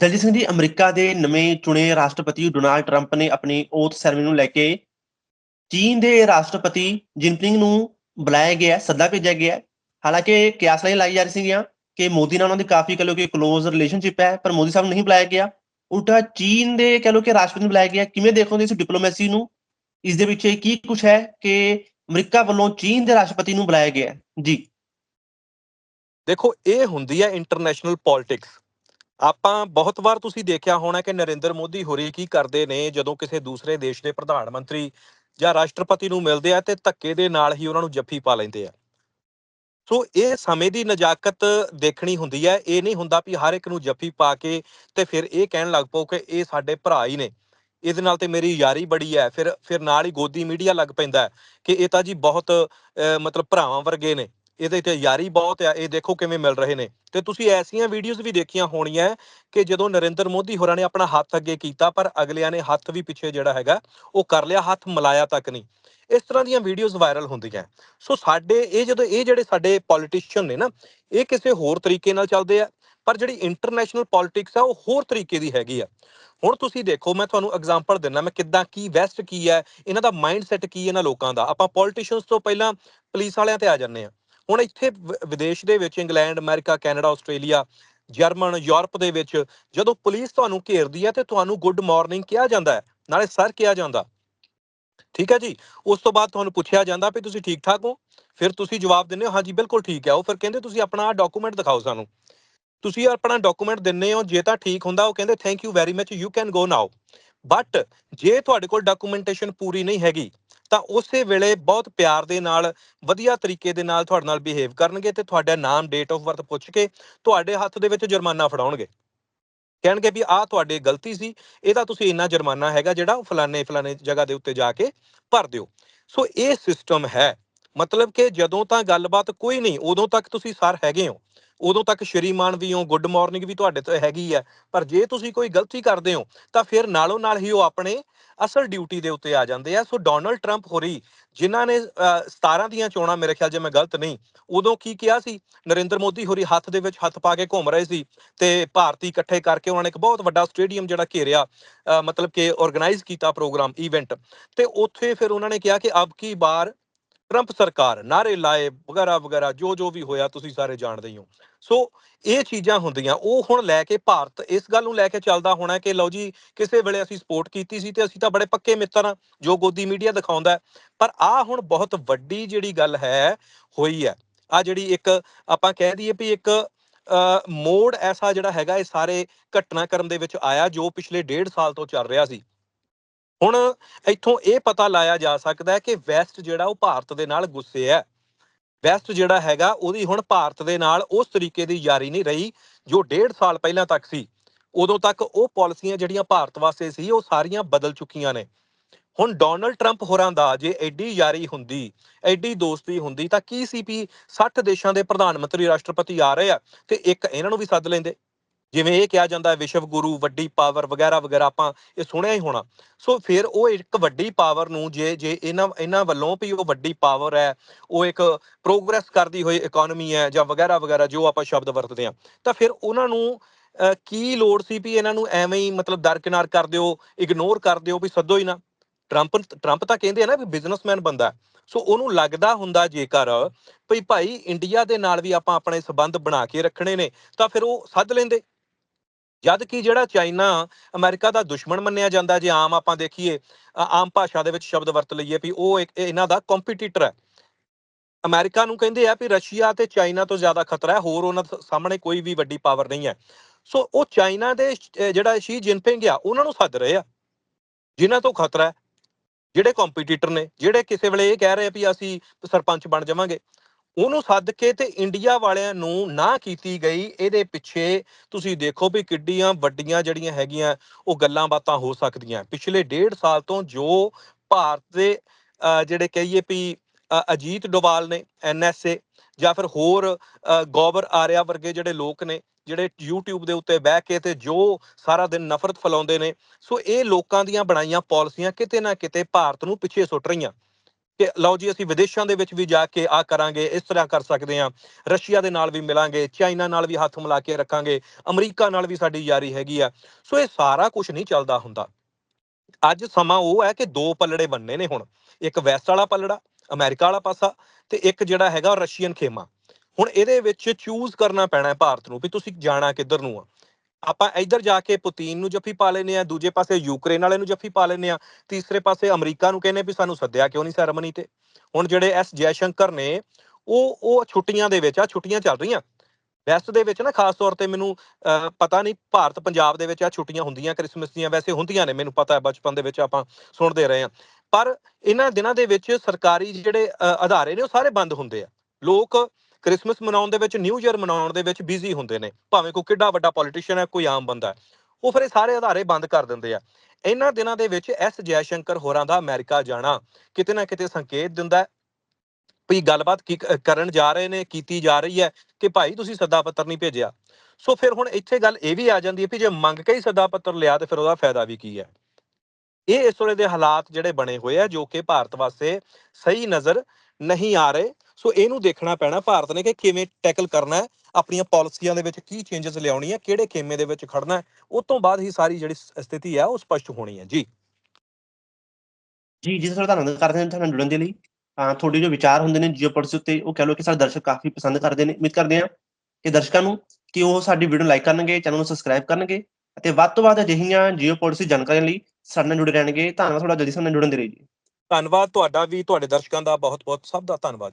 Daljit Singh ji, America ਦੇ ਨਵੇਂ ਚੁਣੇ ਰਾਸ਼ਟਰਪਤੀ ਡੋਨਾਲਡ ਟਰੰਪ ਨੇ ਆਪਣੀ ਓਥ ਸੈਰੇਮਨੀ ਨੂੰ ਲੈ ਕੇ ਚੀਨ ਦੇ ਰਾਸ਼ਟਰਪਤੀ ਜਿਨਪਿੰਗ ਨੂੰ ਬੁਲਾਇਆ ਗਿਆ, ਸੱਦਾ ਭੇਜਿਆ ਗਿਆ। ਹਾਲਾਂਕਿ ਕਿਆਸ ਲਾਈ ਲਾਈ ਜਾ ਰਹੀ ਸੀਗੀਆਂ ਕਿ ਮੋਦੀ ਨਾਲ ਉਹਨਾਂ ਦੀ ਕਾਫੀ ਕਹ ਲੋ ਕਿ ਕਲੋਜ਼ ਰਿਲੇਸ਼ਨਸ਼ਿਪ ਹੈ, ਪਰ ਮੋਦੀ ਸਾਹਿਬ ਨੂੰ ਨਹੀਂ ਬੁਲਾਇਆ ਗਿਆ। ਉਲਟਾ ਚੀਨ ਦੇ ਕਹ ਲੋ ਕਿ ਰਾਸ਼ਟਰਪਤੀ ਨੂੰ ਬੁਲਾਇਆ ਗਿਆ। ਕਿਵੇਂ ਦੇਖੋਗੇ ਇਸ ਡਿਪਲੋਮੈਸੀ ਨੂੰ? ਇਸ ਦੇ ਵਿੱਚ ਕੀ ਕੁਝ ਹੈ ਕਿ ਅਮਰੀਕਾ ਵੱਲੋਂ ਚੀਨ ਦੇ ਰਾਸ਼ਟਰਪਤੀ ਨੂੰ ਬੁਲਾਇਆ ਗਿਆ? ਜੀ। ਦੇਖੋ, ਇਹ ਹੁੰਦੀ ਹੈ ਇੰਟਰਨੈਸ਼ਨਲ ਪੋਲਿਟਿਕਸ ਆਪਾਂ ਬਹੁਤ ਵਾਰ ਤੁਸੀਂ ਦੇਖਿਆ ਹੋਣਾ ਕਿ ਨਰਿੰਦਰ ਮੋਦੀ ਹੋਰੀ ਕੀ ਕਰਦੇ ਨੇ, ਜਦੋਂ ਕਿਸੇ ਦੂਸਰੇ ਦੇਸ਼ ਦੇ ਪ੍ਰਧਾਨ ਮੰਤਰੀ ਜਾਂ ਰਾਸ਼ਟਰਪਤੀ ਨੂੰ ਮਿਲਦੇ ਆ ਤੇ ਧੱਕੇ ਦੇ ਨਾਲ ਹੀ ਉਹਨਾਂ ਨੂੰ ਜੱਫੀ ਪਾ ਲੈਂਦੇ ਆ। ਸੋ ਇਹ ਸਮੇਂ ਦੀ ਨਜਾਕਤ ਦੇਖਣੀ ਹੁੰਦੀ ਹੈ, ਇਹ ਨਹੀਂ ਹੁੰਦਾ ਵੀ ਹਰ ਇੱਕ ਨੂੰ ਜੱਫੀ ਪਾ ਕੇ ਤੇ ਫਿਰ ਇਹ ਕਹਿਣ ਲੱਗ ਪਓ ਕਿ ਇਹ ਸਾਡੇ ਭਰਾ ਹੀ ਨੇ, ਇਹਦੇ ਨਾਲ ਤੇ ਮੇਰੀ ਯਾਰੀ ਬੜੀ ਹੈ, ਫਿਰ ਫਿਰ ਨਾਲ ਹੀ ਗੋਦੀ ਮੀਡੀਆ ਲੱਗ ਪੈਂਦਾ ਕਿ ਇਹ ਤਾਂ ਜੀ ਬਹੁਤ ਮਤਲਬ ਭਰਾਵਾਂ ਵਰਗੇ ਨੇ। ਇਹਦੇ ਤੇ ਯਾਰੀ ਬਹੁਤ ਆ, ਇਹ ਦੇਖੋ ਕਿਵੇਂ ਮਿਲ ਰਹੇ ਨੇ। ਤੇ ਤੁਸੀਂ ਐਸੀਆਂ ਵੀਡੀਓਜ਼ ਵੀ ਦੇਖੀਆਂ ਹੋਣੀਆਂ ਕਿ ਜਦੋਂ ਨਰਿੰਦਰ ਮੋਦੀ ਹੋਰਾਂ ਨੇ ਆਪਣਾ ਹੱਥ ਅੱਗੇ ਕੀਤਾ, ਪਰ ਅਗਲਿਆਂ ਨੇ ਹੱਥ ਵੀ ਪਿੱਛੇ ਜਿਹੜਾ ਹੈਗਾ, ਉਹ ਕਰ ਲਿਆ, ਹੱਥ ਮਿਲਾਇਆ ਤੱਕ ਨਹੀਂ। ਇਸ ਤਰ੍ਹਾਂ ਦੀਆਂ ਵੀਡੀਓਜ਼ ਵਾਇਰਲ ਹੁੰਦੀਆਂ। ਸੋ ਸਾਡੇ, ਇਹ ਜਦੋਂ, ਇਹ ਜਿਹੜੇ ਸਾਡੇ ਪੋਲੀਟੀਸ਼ੀਅਨ ਨੇ ਨਾ, ਇਹ ਕਿਸੇ ਹੋਰ ਤਰੀਕੇ ਨਾਲ ਚੱਲਦੇ ਆ, ਪਰ ਜਿਹੜੀ ਇੰਟਰਨੈਸ਼ਨਲ ਪੋਲਿਟਿਕਸ ਆ, ਉਹ ਹੋਰ ਤਰੀਕੇ ਦੀ ਹੈਗੀ ਆ। ਹੁਣ ਤੁਸੀਂ ਦੇਖੋ, ਮੈਂ ਤੁਹਾਨੂੰ ਐਗਜ਼ਾਮਪਲ ਦਿੰਦਾ, ਮੈਂ ਕਿੱਦਾਂ ਕੀ ਵੈਸਟ ਕੀ ਹੈ, ਇਹਨਾਂ ਦਾ ਮਾਈਂਡ ਸੈਟ ਕੀ ਇਹਨਾਂ ਲੋਕਾਂ ਦਾ। ਆਪਾਂ ਪੋਲੀਟੀਸ਼ੀਅਨਸ ਤੋਂ ਪਹਿਲਾਂ ਪੁਲਿਸ ਵਾਲਿਆਂ ਤੇ ਆ ਜਾਂਦੇ ਆ ਹੁਣ ਇੱਥੇ ਵਿਦੇਸ਼ ਦੇ ਵਿੱਚ England, America, Canada, Australia, German, Europe ਦੇ ਵਿੱਚ ਜਦੋਂ ਪੁਲਿਸ ਤੁਹਾਨੂੰ ਘੇਰਦੀ ਹੈ ਤੇ ਤੁਹਾਨੂੰ ਗੁੱਡ ਮਾਰਨਿੰਗ ਕਿਹਾ ਜਾਂਦਾ ਹੈ, ਨਾਲੇ ਸਰ ਕਿਹਾ ਜਾਂਦਾ। ਠੀਕ ਹੈ ਜੀ? ਉਸ ਤੋਂ ਬਾਅਦ ਤੁਹਾਨੂੰ ਪੁੱਛਿਆ ਜਾਂਦਾ ਵੀ ਤੁਸੀਂ ਠੀਕ ਠਾਕ ਹੋ? ਫਿਰ ਤੁਸੀਂ ਜਵਾਬ ਦਿੰਦੇ ਹੋ, ਹਾਂਜੀ, ਬਿਲਕੁਲ ਠੀਕ ਹੈ। ਉਹ ਫਿਰ ਕਹਿੰਦੇ ਤੁਸੀਂ ਆਪਣਾ ਡਾਕੂਮੈਂਟ ਦਿਖਾਓ ਸਾਨੂੰ। ਤੁਸੀਂ ਆਪਣਾ ਡਾਕੂਮੈਂਟ ਦਿੰਨੇ ਹੋ, ਜੇ ਤਾਂ ਠੀਕ ਹੁੰਦਾ, ਉਹ ਕਹਿੰਦੇ thank you very much you can go now but ਜੇ ਤੁਹਾਡੇ ਕੋਲ ਡਾਕੂਮੈਂਟੇਸ਼ਨ ਪੂਰੀ ਨਹੀਂ ਹੈਗੀ ਤਾਂ ਉਸੇ ਵੇਲੇ ਬਹੁਤ ਪਿਆਰ ਦੇ ਨਾਲ, ਵਧੀਆ ਤਰੀਕੇ ਦੇ ਨਾਲ ਤੁਹਾਡੇ ਨਾਲ ਬਿਹੇਵ ਕਰਨਗੇ ਤੇ ਤੁਹਾਡਾ ਨਾਮ ਡੇਟ ਆਫ ਬਰਥ ਪੁੱਛ ਕੇ ਤੁਹਾਡੇ ਹੱਥ ਦੇ ਵਿੱਚ ਜੁਰਮਾਨਾ ਫੜਾਉਣਗੇ। ਕਹਿਣਗੇ ਵੀ ਆਹ ਤੁਹਾਡੇ ਗਲਤੀ ਸੀ ਇਹਦਾ ਤੁਸੀਂ ਇੰਨਾ ਜੁਰਮਾਨਾ ਹੈਗਾ ਜਿਹੜਾ ਉਹ ਫਲਾਣੇ ਫਲਾਣੇ ਜਗ੍ਹਾ ਦੇ ਉੱਤੇ ਜਾ ਕੇ ਭਰ ਦਿਓ। ਸੋ ਇਹ ਸਿਸਟਮ ਹੈ। ਮਤਲਬ ਕਿ ਜਦੋਂ ਤਾਂ ਗੱਲਬਾਤ ਕੋਈ ਨਹੀਂ, ਉਦੋਂ ਤੱਕ ਤੁਸੀਂ ਸਰ ਹੈਗੇ ਹੋ। ਉਦੋਂ ਤੱਕ ਸ਼੍ਰੀਮਾਨ ਵੀ ਹੋ ਗੁੱਡ ਮਾਰਨਿੰਗ ਵੀ ਤੁਹਾਡੇ ਤੋਂ ਹੈਗੀ ਹੈ ਪਰ ਜੇ ਤੁਸੀਂ ਕੋਈ ਗਲਤੀ ਕਰਦੇ ਹੋ, ਤਾਂ ਫਿਰ ਨਾਲੋਂ ਨਾਲ ਹੀ ਉਹ ਆਪਣੇ ਅਸਲ ਡਿਊਟੀ ਦੇ ਉੱਤੇ ਆ ਜਾਂਦੇ ਆ। ਸੋ ਡੋਨਲਡ ਟਰੰਪ ਹੋਰੀ, ਜਿਨ੍ਹਾਂ ਨੇ 17 ਦੀਆਂ ਚੋਣਾਂ ਮੇਰੇ ਖਿਆਲ ਜੇ ਮੈਂ ਗਲਤ ਨਹੀਂ, ਉਦੋਂ ਕੀ ਕਿਹਾ ਸੀ? ਨਰਿੰਦਰ ਮੋਦੀ ਹੋਰੀ ਹੱਥ ਦੇ ਵਿੱਚ ਹੱਥ ਪਾ ਕੇ ਘੁੰਮ ਰਹੇ ਸੀ ਤੇ ਭਾਰਤੀ ਇਕੱਠੇ ਕਰਕੇ ਉਹਨਾਂ ਨੇ ਇੱਕ ਬਹੁਤ ਵੱਡਾ ਸਟੇਡੀਅਮ ਜਿਹੜਾ ਘੇਰਿਆ ਮਤਲਬ ਕਿ ਆਰਗੇਨਾਈਜ਼ ਕੀਤਾ ਪ੍ਰੋਗਰਾਮ ਇਵੈਂਟ ਤੇ ਉੱਥੇ ਫਿਰ ਉਹਨਾਂ ਨੇ ਕਿਹਾ ਕਿ ਅਬ ਕੀ ਬਾਰ ਟਰੰਪ ਸਰਕਾਰ ਨਾਰੇ ਲਾਏ, ਵਗੈਰਾ ਵਗੈਰਾ, ਜੋ ਜੋ ਵੀ ਹੋਇਆ, ਤੁਸੀਂ ਸਾਰੇ ਜਾਣਦੇ ਹੀ ਹੋ। ਸੋ ਇਹ ਚੀਜ਼ਾਂ ਹੁੰਦੀਆਂ, ਉਹ ਹੁਣ ਲੈ ਕੇ ਭਾਰਤ, ਇਸ ਗੱਲ ਨੂੰ ਲੈ ਕੇ ਚੱਲਦਾ ਹੋਣਾ ਕਿ ਲਓ ਜੀ, ਕਿਸੇ ਵੇਲੇ ਅਸੀਂ ਸਪੋਰਟ ਕੀਤੀ ਸੀ ਤੇ ਅਸੀਂ ਤਾਂ ਬੜੇ ਪੱਕੇ ਮਿੱਤਰ ਹਾਂ, ਜੋ ਗੋਦੀ ਮੀਡੀਆ ਦਿਖਾਉਂਦਾ ਪਰ ਆ ਹੁਣ ਬਹੁਤ ਵੱਡੀ ਜਿਹੜੀ ਗੱਲ ਹੈ, ਹੋਈ ਹੈ। ਆ ਜਿਹੜੀ ਇੱਕ ਆਪਾਂ ਕਹਿ ਦਈਏ ਵੀ ਇੱਕ ਮੋੜ ਐਸਾ ਜਿਹੜਾ ਹੈਗਾ, ਇਹ ਸਾਰੇ ਘਟਨਾਕ੍ਰਮ ਦੇ ਵਿੱਚ ਆਇਆ, ਜੋ ਪਿਛਲੇ ਡੇਢ ਸਾਲ ਤੋਂ ਚੱਲ ਰਿਹਾ ਸੀ। ਹੁਣ ਇੱਥੋਂ ਇਹ ਪਤਾ ਲਾਇਆ ਜਾ ਸਕਦਾ ਹੈ ਕਿ ਵੈਸਟ ਜਿਹੜਾ ਉਹ ਭਾਰਤ ਦੇ ਨਾਲ ਗੁੱਸੇ ਹੈ। ਵੈਸਟ ਜਿਹੜਾ ਹੈਗਾ ਉਹਦੀ ਹੁਣ ਭਾਰਤ ਦੇ ਨਾਲ ਉਸ ਤਰੀਕੇ ਦੀ ਯਾਰੀ ਨਹੀਂ ਰਹੀ ਜੋ ਡੇਢ ਸਾਲ ਪਹਿਲਾਂ ਤੱਕ ਸੀ। ਉਦੋਂ ਤੱਕ ਉਹ ਪਾਲਿਸੀਆਂ ਜਿਹੜੀਆਂ ਭਾਰਤ ਵਾਸਤੇ ਸੀ ਉਹ ਸਾਰੀਆਂ ਬਦਲ ਚੁੱਕੀਆਂ ਨੇ। ਹੁਣ ਡੋਨਲਡ ਟਰੰਪ ਹੋਰਾਂ ਦਾ ਜੇ ਐਡੀ ਯਾਰੀ ਹੁੰਦੀ, ਐਡੀ ਦੋਸਤੀ ਹੁੰਦੀ ਤਾਂ ਕੀ ਸੀ ਵੀ 60 ਦੇਸ਼ਾਂ ਦੇ ਪ੍ਰਧਾਨ ਮੰਤਰੀ ਰਾਸ਼ਟਰਪਤੀ ਆ ਰਹੇ ਆ ਤੇ ਇੱਕ ਇਹਨਾਂ ਨੂੰ ਵੀ ਸੱਦ ਲੈਂਦੇ? ਜਿਵੇਂ ਇਹ ਕਿਹਾ ਜਾਂਦਾ ਹੈ ਵਿਸ਼ਵ ਗੁਰੂ ਵੱਡੀ ਪਾਵਰ ਵਗੈਰਾ ਵਗੈਰਾ ਆਪਾਂ ਇਹ ਸੁਣਿਆ ਹੀ ਹੋਣਾ। ਸੋ ਫਿਰ ਉਹ ਇੱਕ ਵੱਡੀ ਪਾਵਰ ਨੂੰ ਜੇ ਜੇ ਇਹਨਾਂ ਇਹਨਾਂ ਵੱਲੋਂ ਵੀ ਉਹ ਵੱਡੀ ਪਾਵਰ ਹੈ ਉਹ ਇੱਕ ਪ੍ਰੋਗਰੈਸ ਕਰਦੀ ਹੋਈ ਇਕਨੋਮੀ ਹੈ ਜਾਂ ਵਗੈਰਾ ਵਗੈਰਾ ਜੋ ਆਪਾਂ ਸ਼ਬਦ ਵਰਤਦੇ ਆ ਤਾਂ ਫਿਰ ਉਹਨਾਂ ਨੂੰ ਅਹ, ਕੀ ਲੋੜ ਸੀ ਵੀ ਇਹਨਾਂ ਨੂੰ ਐਵੇਂ ਹੀ ਮਤਲਬ ਦਰਕਿਨਾਰ ਕਰ ਦਿਓ ਇਗਨੋਰ ਕਰ ਦਿਓ ਵੀ ਸੱਦੋ ਹੀ ਨਾ? ਟਰੰਪ ਟਰੰਪ ਤਾਂ ਕਹਿੰਦੇ ਆ ਨਾ ਵੀ ਬਿਜ਼ਨਸਮੈਨ ਬੰਦਾ ਸੋ ਉਹਨੂੰ ਲੱਗਦਾ ਹੁੰਦਾ ਜੇਕਰ ਭਈ ਭਾਈ ਇੰਡੀਆ ਦੇ ਨਾਲ ਵੀ ਆਪਾਂ ਆਪਣੇ ਸਬੰਧ ਬਣਾ ਕੇ ਰੱਖਣੇ ਨੇ ਤਾਂ ਫਿਰ ਉਹ ਸੱਦ ਲੈਂਦੇ। ਜਦ ਕਿ ਜਿਹੜਾ ਚਾਈਨਾ ਅਮਰੀਕਾ ਦਾ ਦੁਸ਼ਮਣ ਮੰਨਿਆ ਜਾਂਦਾ ਜੇ ਆਮ ਆਪਾਂ ਦੇਖੀਏ ਆਮ ਭਾਸ਼ਾ ਦੇ ਵਿੱਚ ਸ਼ਬਦ ਵਰਤ ਲਈਏ ਵੀ ਉਹ ਇੱਕ ਇਹਨਾਂ ਦਾ ਕੰਪੀਟੀਟਰ ਹੈ। ਅਮਰੀਕਾ ਨੂੰ ਕਹਿੰਦੇ ਆ ਵੀ ਰਸ਼ੀਆ ਤੇ ਚਾਈਨਾ ਤੋਂ ਜ਼ਿਆਦਾ ਖਤਰਾ ਹੈ, ਹੋਰ ਉਹਨਾਂ ਸਾਹਮਣੇ ਕੋਈ ਵੀ ਵੱਡੀ ਪਾਵਰ ਨਹੀਂ ਹੈ। ਸੋ ਉਹ ਚਾਈਨਾ ਦੇ ਜਿਹੜਾ ਸ਼ੀ ਜਿਨਪਿੰਗ ਆ, ਉਹਨਾਂ ਨੂੰ ਸੱਦ ਰਹੇ ਆ। ਜਿਨ੍ਹਾਂ ਤੋਂ ਖਤਰਾ ਹੈ, ਜਿਹੜੇ ਕੰਪੀਟੀਟਰ ਨੇ, ਜਿਹੜੇ ਕਿਸੇ ਵੇਲੇ ਇਹ ਕਹਿ ਰਹੇ ਆ ਵੀ ਅਸੀਂ ਸਰਪੰਚ ਬਣ ਜਾਵਾਂਗੇ। ਉਹਨੂੰ ਸੱਦ ਕੇ ਤੇ ਇੰਡੀਆ ਵਾਲਿਆਂ ਨੂੰ ਨਾ ਕੀਤੀ ਗਈ, ਇਹਦੇ ਪਿੱਛੇ ਤੁਸੀਂ ਦੇਖੋ ਵੀ ਕਿੱਡੀਆਂ ਵੱਡੀਆਂ ਜਿਹੜੀਆਂ ਹੈਗੀਆਂ, ਉਹ ਗੱਲਾਂ ਬਾਤਾਂ ਹੋ ਸਕਦੀਆਂ। ਪਿਛਲੇ ਡੇਢ ਸਾਲ ਤੋਂ ਜੋ ਭਾਰਤ ਦੇ ਜਿਹੜੇ ਕਹੀਏ ਵੀ ਅਜੀਤ ਡੋਵਾਲ ਨੇ ਐਨਐਸਏ ਜਾਂ ਫਿਰ ਹੋਰ ਗੋਬਰ ਆਰਿਆ ਵਰਗੇ ਜਿਹੜੇ ਲੋਕ ਨੇ, ਜਿਹੜੇ YouTube ਦੇ ਉੱਤੇ ਬਹਿ ਕੇ ਤੇ ਜੋ ਸਾਰਾ ਦਿਨ ਨਫ਼ਰਤ ਫੈਲਾਉਂਦੇ ਨੇ, ਸੋ ਇਹ ਲੋਕਾਂ ਦੀਆਂ ਬਣਾਈਆਂ ਪਾਲਿਸੀਆਂ ਕਿਤੇ ਨਾ ਕਿਤੇ ਭਾਰਤ ਨੂੰ ਪਿੱਛੇ ਸੁੱਟ ਰਹੀਆਂ। ਕਿ ਲਓ ਜੀ, ਅਸੀਂ ਵਿਦੇਸ਼ਾਂ ਦੇ ਵਿੱਚ ਵੀ ਜਾ ਕੇ ਆ ਕਰਾਂਗੇ, ਇਸ ਤਰ੍ਹਾਂ ਕਰ ਸਕਦੇ ਹਾਂ। ਰਸ਼ੀਆ ਦੇ ਨਾਲ ਵੀ ਮਿਲਾਂਗੇ, ਚਾਈਨਾ ਨਾਲ ਵੀ ਹੱਥ ਮਿਲਾ ਕੇ ਰੱਖਾਂਗੇ, ਅਮਰੀਕਾ ਨਾਲ ਵੀ ਸਾਡੀ ਯਾਰੀ ਹੈਗੀ ਆ। ਸੋ ਇਹ ਸਾਰਾ ਕੁਝ ਨਹੀਂ ਚੱਲਦਾ ਹੁੰਦਾ। ਅੱਜ ਸਮਾਂ ਉਹ ਹੈ ਕਿ ਦੋ ਪੱਲੜੇ ਬੰਨੇ ਨੇ ਹੁਣ। ਇੱਕ ਵੈਸਟ ਵਾਲਾ ਪੱਲੜਾ, ਅਮਰੀਕਾ ਵਾਲਾ ਪਾਸਾ ਤੇ ਇੱਕ ਜਿਹੜਾ ਹੈਗਾ ਰਸ਼ੀਅਨ ਖੇਮਾ। ਹੁਣ ਇਹਦੇ ਵਿੱਚ ਚੂਜ਼ ਕਰਨਾ ਪੈਣਾ ਹੈ ਭਾਰਤ ਨੂੰ ਵੀ ਤੁਸੀਂ ਜਾਣਾ ਕਿੱਧਰ ਨੂੰ ਆ। ਆਪਾਂ ਇੱਧਰ ਜਾ ਕੇ ਪੁਤੀਨ ਨੂੰ ਜੱਫੀ ਪਾ ਲੈਨੇ ਆ ਦੂਜੇ ਪਾਸੇ ਯੂਕਰੇਨ ਵਾਲੇ ਨੂੰ ਜੱਫੀ ਪਾ ਲੈਨੇ ਆ ਤੀਸਰੇ ਪਾਸੇ ਅਮਰੀਕਾ ਨੂੰ ਕਹਿੰਨੇ ਵੀ ਸਾਨੂੰ ਸੱਦਿਆ ਕਿਉਂ ਨਹੀਂ ਸੈਰਮਨੀ ਤੇ। ਹੁਣ ਜਿਹੜੇ ਐਸ ਜੈਸ਼ੰਕਰ ਨੇ ਉਹ ਉਹ ਛੁੱਟੀਆਂ ਦੇ ਵਿੱਚ ਆ ਛੁੱਟੀਆਂ ਚੱਲ ਰਹੀਆਂ। ਵੈਸਟ ਦੇ ਵਿੱਚ ਨਾ ਖਾਸ ਤੌਰ ਤੇ ਮੈਨੂੰ ਅਹ, ਪਤਾ ਨਹੀਂ ਭਾਰਤ ਪੰਜਾਬ ਦੇ ਵਿੱਚ ਆ ਛੁੱਟੀਆਂ ਹੁੰਦੀਆਂ ਕ੍ਰਿਸਮਸ ਦੀਆਂ ਵੈਸੇ ਹੁੰਦੀਆਂ ਨੇ ਮੈਨੂੰ ਪਤਾ ਹੈ ਬਚਪਨ ਦੇ ਵਿੱਚ ਆਪਾਂ ਸੁਣਦੇ ਰਹੇ ਆ ਪਰ ਇਹਨਾਂ ਦਿਨਾਂ ਦੇ ਵਿੱਚ ਸਰਕਾਰੀ ਜਿਹੜੇ ਅਹ, ਅਦਾਰੇ ਨੇ ਉਹ ਸਾਰੇ ਬੰਦ ਹੁੰਦੇ ਆ। ਲੋਕ ਕ੍ਰਿਸਮਸ ਮਨਾਉਣ ਦੇ ਵਿੱਚ, ਨਿਊ ਈਅਰ ਮਨਾਉਣ ਦੇ ਵਿੱਚ ਬਿਜ਼ੀ ਹੁੰਦੇ ਨੇ। ਭਾਵੇਂ ਕੋਈ ਕਿੱਡਾ ਵੱਡਾ ਪੋਲੀਟੀਸ਼ੀਅਨ ਹੈ, ਕੋਈ ਆਮ ਬੰਦਾ ਹੈ, ਉਹ ਫਿਰ ਇਹ ਸਾਰੇ ਅਦਾਰੇ ਬੰਦ ਕਰ ਦਿੰਦੇ ਆ। ਇਹਨਾਂ ਦਿਨਾਂ ਦੇ ਵਿੱਚ ਐਸ ਜੈਸ਼ੰਕਰ ਹੋਰਾਂ ਦਾ ਅਮਰੀਕਾ ਜਾਣਾ ਕਿਤੇ ਨਾ ਕਿਤੇ ਸੰਕੇਤ ਦਿੰਦਾ ਵੀ ਗੱਲਬਾਤ ਕੀ ਕਰਨ ਜਾ ਰਹੇ ਨੇ, ਕੀਤੀ ਜਾ ਰਹੀ ਹੈ ਕਿ ਭਾਈ ਤੁਸੀਂ ਸੱਦਾ ਪੱਤਰ ਨਹੀਂ ਭੇਜਿਆ। ਸੋ ਫਿਰ ਹੁਣ ਇੱਥੇ ਗੱਲ ਇਹ ਵੀ ਆ ਜਾਂਦੀ ਹੈ ਵੀ ਜੇ ਮੰਗ ਕੇ ਹੀ ਸੱਦਾ ਪੱਤਰ ਲਿਆ ਤੇ ਫਿਰ ਉਹਦਾ ਫਾਇਦਾ ਵੀ ਕੀ ਹੈ। ਇਹ ਇਸ ਵੇਲੇ ਦੇ ਹਾਲਾਤ ਜਿਹੜੇ ਬਣੇ ਹੋਏ ਆ ਜੋ ਕਿ ਭਾਰਤ ਵਾਸਤੇ ਸਹੀ ਨਜ਼ਰ ਨਹੀਂ ਆ ਰਹੇ। ਸੋ ਇਹਨੂੰ ਦੇਖਣਾ ਪੈਣਾ ਭਾਰਤ ਨੇ ਕਿ ਕਿਵੇਂ ਟੈਕਲ ਕਰਨਾ ਹੈ ਆਪਣੀਆਂ ਪਾਲਿਸੀਆਂ ਦੇ ਵਿੱਚ ਕੀ ਚੇਂਜਸ ਲਿਆਉਣੀ ਹੈ ਕਿਹੜੇ ਖੇਮੇ ਦੇ ਵਿੱਚ ਖੜਨਾ ਹੈ ਉਸ ਤੋਂ ਬਾਅਦ ਹੀ ਸਾਰੀ ਜਿਹੜੀ ਸਥਿਤੀ ਹੈ ਉਹ ਸਪਸ਼ਟ ਹੋਣੀ ਹੈ। ਜੀ। ਜੀ ਜੀ ਸਰ ਧੰਨਵਾਦ ਕਰਦੇ ਹਾਂ ਤੁਹਾਨੂੰ ਜੁੜਨ ਦੇ ਲਈ। ਤੁਹਾਡੇ ਜੋ ਵਿਚਾਰ ਹੁੰਦੇ ਨੇ ਜੀਓਪੋਲਿਟਿਕਸ ਉੱਤੇ ਉਹ ਕਹਿ ਲਓ ਕਿ ਸਾਡੇ ਦਰਸ਼ਕ ਕਾਫੀ ਪਸੰਦ ਕਰਦੇ ਨੇ। ਉਮੀਦ ਕਰਦੇ ਹਾਂ ਕਿ ਦਰਸ਼ਕਾਂ ਨੂੰ ਕਿ ਉਹ ਸਾਡੀ ਵੀਡੀਓ ਲਾਈਕ ਕਰਨਗੇ ਚੈਨਲ ਨੂੰ ਸਬਸਕ੍ਰਾਈਬ ਕਰਨਗੇ ਅਤੇ ਵੱਧ ਤੋਂ ਵੱਧ ਅਜਿਹੀਆਂ ਜੀਓਪੋਲਿਟਿਕਸ ਜਾਣਕਾਰੀਆਂ ਲਈ ਸਾਡੇ ਨਾਲ ਜੁੜੇ ਰਹਿਣਗੇ। ਧੰਨਵਾਦ ਤੁਹਾਡਾ ਜਲਦੀ ਸਾਡੇ ਨਾਲ ਜੁੜਨ ਦੇ ਲਈ ਜੀ। ਧੰਨਵਾਦ ਤੁਹਾਡਾ ਵੀ ਤੁਹਾਡੇ ਦਰਸ਼ਕਾਂ ਦਾ ਬਹੁਤ ਬਹੁਤ ਸਭ ਦਾ ਧੰਨਵਾਦ।